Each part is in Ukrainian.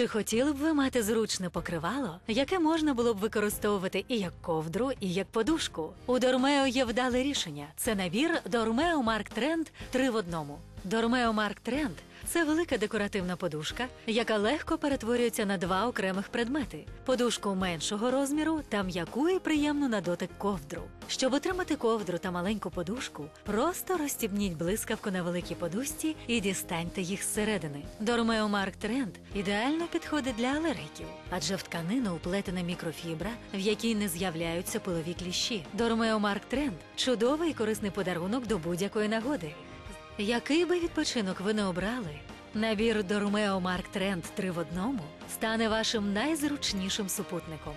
Чи хотіли б ви мати зручне покривало, яке можна було б використовувати і як ковдру, і як подушку? У Дормео є вдале рішення. Це набір Дормео Марк Тренд 3 в одному. Дормео Марк Тренд це велика декоративна подушка, яка легко перетворюється на два окремих предмети: подушку меншого розміру та м'яку і приємну на дотик ковдру. Щоб отримати ковдру та маленьку подушку, просто розстібніть блискавку на великій подушці і дістаньте їх зсередини. Дормео Марк Тренд ідеально підходить для алергіків, адже в тканину уплетена мікрофібра, в якій не з'являються пилові кліщі. Дормео Марк Тренд чудовий і корисний подарунок до будь-якої нагоди. Який би відпочинок ви не обрали, набір Дормео Марк Тренд 3 в одному стане вашим найзручнішим супутником.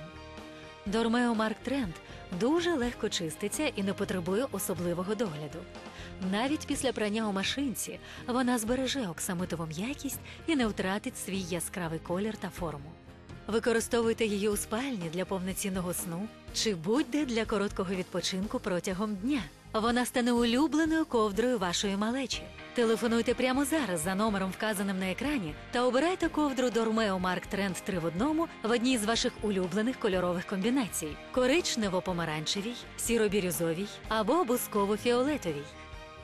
Дормео Марк Тренд дуже легко чиститься і не потребує особливого догляду. Навіть після прання у машинці вона збереже оксамитову м'якість і не втратить свій яскравий колір та форму. Використовуйте її у спальні для повноцінного сну чи будь-де для короткого відпочинку протягом дня. Вона стане улюбленою ковдрою вашої малечі. Телефонуйте прямо зараз за номером, вказаним на екрані, та обирайте ковдру Дормео Марк Тренд 3 в одному в одній з ваших улюблених кольорових комбінацій: коричнево-помаранчевій, сіро-бірюзовій або бусково-фіолетовій.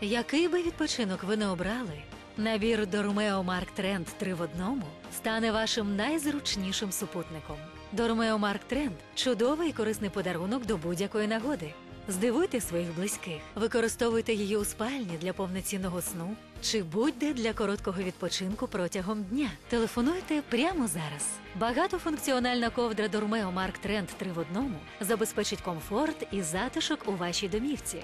Який би відпочинок ви не обрали, набір Дормео Марк Тренд 3 в одному стане вашим найзручнішим супутником. Дормео Марк Тренд чудовий і корисний подарунок до будь-якої нагоди. Здивуйте своїх близьких, використовуйте її у спальні для повноцінного сну чи будь-де для короткого відпочинку протягом дня. Телефонуйте прямо зараз. Багатофункціональна ковдра Dormeo Марк Тренд 3 в одному забезпечить комфорт і затишок у вашій домівці.